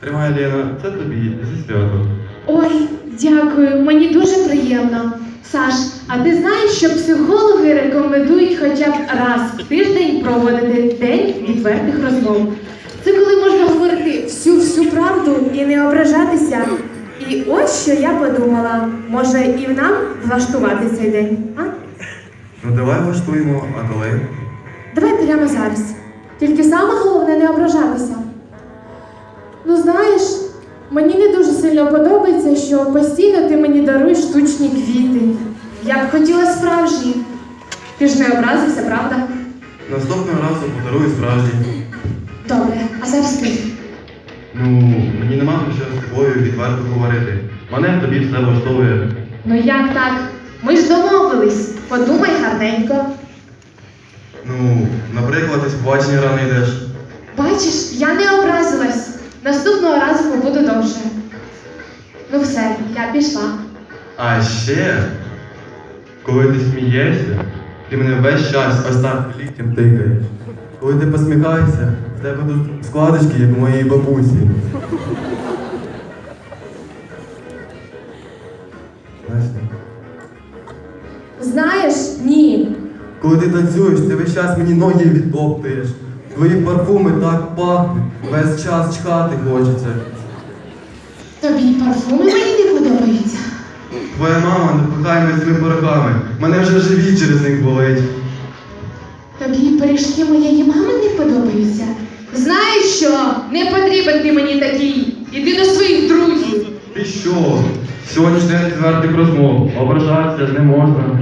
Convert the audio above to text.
Тримай, Лена, це тобі зі святом. Ой, дякую, мені дуже приємно. Саш, а ти знаєш, що психологи рекомендують хоча б раз в тиждень проводити день відвертих розмов. Це коли можна говорити всю всю правду і не ображатися. І ось що я подумала, може і нам влаштувати цей день, а? Ну давай влаштуємо, а коли? Давай прямо зараз. Тільки саме головне не ображатися. Ну знаєш, мені не дуже сильно подобається, що постійно ти мені даруєш штучні квіти. Я б хотіла справжні. Ти ж не образився, правда? Наступного разу подарую справжній. Добре, а зараз ти. Ну, мені нема про що з тобою відверто говорити. Мене тобі все влаштовує. Ну як так? Ми ж домовились. Подумай гарненько. Ну, наприклад, із побачення рано йдеш. Бачиш, я не образилась. Наступного разу побуду довше. Ну все, я пішла. А ще, коли ти смієшся, ти мене весь час ось так ліктем тикаєш. Коли ти посміхаєшся, в тебе тут складочки, як у моєї бабусі. Настя, Знаєш, ні. Коли ти танцюєш, ти весь час мені ноги відтоптуєш. Твої парфуми так пахнуть, весь час чхати хочеться. Тобі й парфуми мої не подобаються. Твоя мама не пихає мене цими порохами. Мене вже живіт через них болить. Тобі пиріжки моєї мами не подобаються. Знаєш що? Не потрібен ти мені такий. Іди до своїх друзів. Ти що? Сьогоднішній день відвертих розмов. Ображатися не можна.